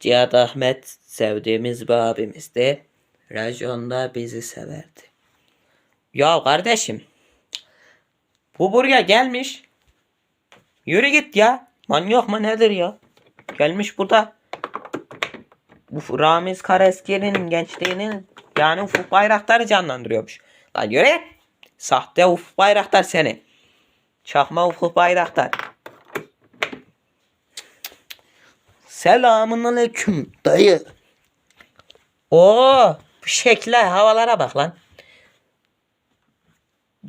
Cihat Ahmet sevdiğimiz bir abimizdi. Rajonda bizi severdi. Ya kardeşim. Bu buraya gelmiş. Yürü git ya. Manyak mı nedir ya? Gelmiş burada. Bu Ramiz Kareski'nin gençliğinin yani Ufuk Bayraktar'ı canlandırıyormuş. Lan yürü. Sahte Ufuk Bayraktar seni. Çakma Ufuk Bayraktar. Selamun aleyküm dayı. Oo, bu şekle havalara bak lan.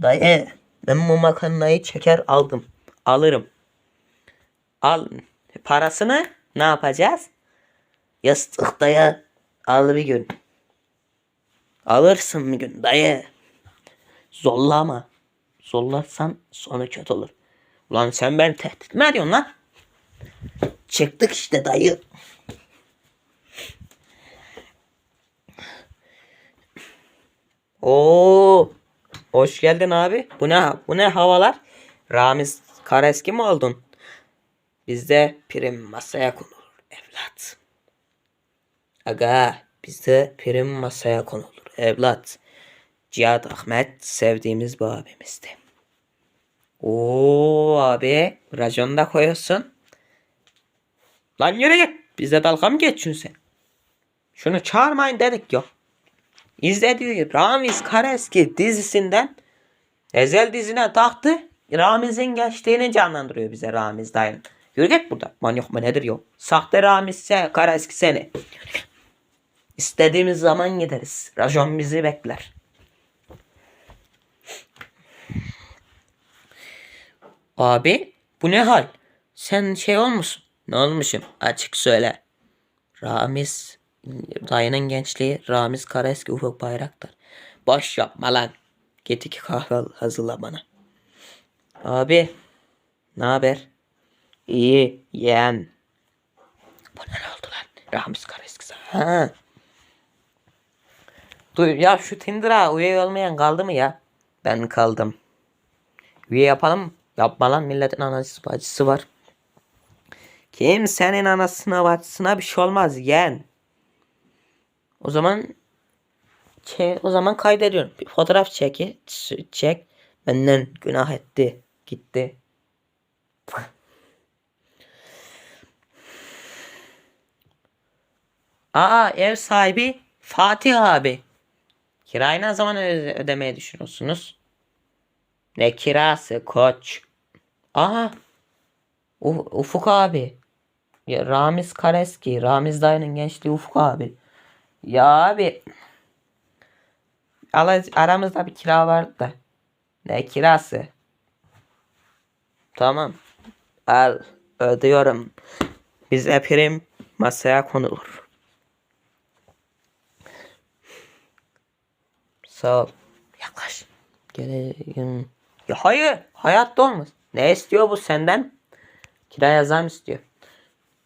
Dayı ben bu makarnayı çeker aldım. Alırım. Al parasını ne yapacağız? Yastıktaya al bir gün. Alırsın bir gün dayı. Zollama. Zollarsan sonu kötü olur. Ulan sen beni tehdit mi ediyorsun lan? Çıktık işte dayı. Oo, hoş geldin abi. Bu ne bu ne havalar? Ramiz Kareski mi oldun? Bizde prim masaya konulur evlat. Aga bizde prim masaya konulur evlat. Cihat Ahmet sevdiğimiz bu abimizdi. Oo abi raconu da koyuyorsun. Lan yürü git. Bize dalga mı geçiyorsun sen? Şunu çağırmayın dedik ya. İzlediği Ramiz Kareski dizisinden Ezel dizine taktı. Ramiz'in gençliğini canlandırıyor bize Ramiz dayının. Yürü git burada. Manyak mı nedir yok. Sahte Ramiz se, Kareski seni. İstediğimiz zaman gideriz. Rajon bizi bekler. Abi bu ne hal? Sen şey olmuşsun. Ne olmuşum? Açık söyle. Ramiz dayının gençliği Ramiz Kareski Ufuk Bayraktar. Boş yapma lan. Git iki kahve hazırla bana. Abi ne haber? İyi yeğen. Bana ne oldu lan? Ramiz Kareski sana. Ha. Dur ya şu Tinder'a üye olmayan kaldı mı ya? Ben kaldım. Üye yapalım? Yapma lan milletin anası bacısı var. Kimsenin anasına bacısına bir şey olmaz yeğen. O zaman şey, o zaman kaydediyorum. Bir fotoğraf çeki, çek. Benden günah etti. Gitti. Aa ev sahibi Fatih abi. Kirayı ne zaman öde- ödemeyi düşünüyorsunuz? Ne kirası koç? Aha. U- Ufuk abi. Ya Ramiz Kareski. Ramiz dayının gençliği Ufuk abi. Ya abi. Aramızda bir kira vardı. Ne kirası? Tamam. Al. Ödüyorum. Bize prim masaya konulur. Sağ ol. Yaklaş. Geleyim. Ya hayır. Hayatta olmaz. Ne istiyor bu senden? Kiraya zam istiyor.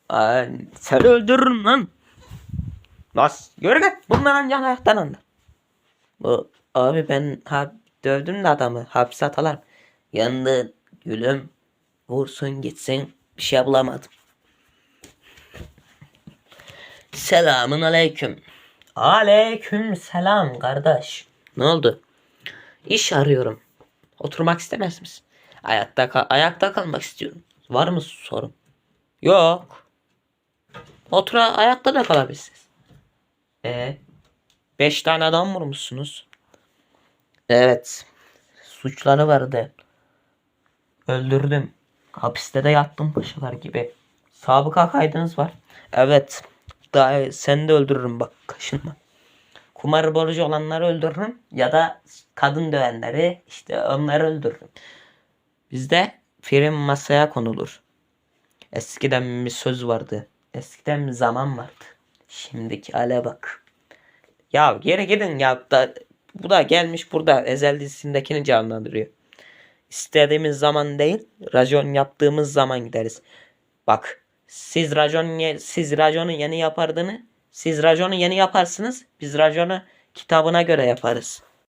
Aa, seni öldürürüm lan. Nasıl? Yürü git. Bunlar ancak ayaktan anlar. Bu abi ben ha, dövdüm de adamı. Hapse atarlar. Yandı gülüm. Vursun gitsin. Bir şey bulamadım. Selamun aleyküm. Aleyküm selam kardeş. Ne oldu? İş arıyorum. Oturmak istemez misin? Ayakta kal ayakta kalmak istiyorum. Var mı sorun? Yok. Otur ayakta da kalabilirsiniz. E beş tane adam vurmuşsunuz. Evet. Suçları vardı. Öldürdüm. Hapiste de yattım paşalar gibi. Sabıka kaydınız var. Evet. Daha sen de öldürürüm bak kaşınma. Kumar borcu olanları öldürürüm ya da kadın dövenleri işte onları öldürürüm. Bizde prim masaya konulur. Eskiden bir söz vardı. Eskiden zaman vardı. Şimdiki hale bak. Ya geri gidin ya. Da, bu da gelmiş burada Ezel dizisindekini canlandırıyor. İstediğimiz zaman değil, racon yaptığımız zaman gideriz. Bak, siz racon siz raconu yeni yapardığını, siz raconu yeni yaparsınız, biz raconu kitabına göre yaparız.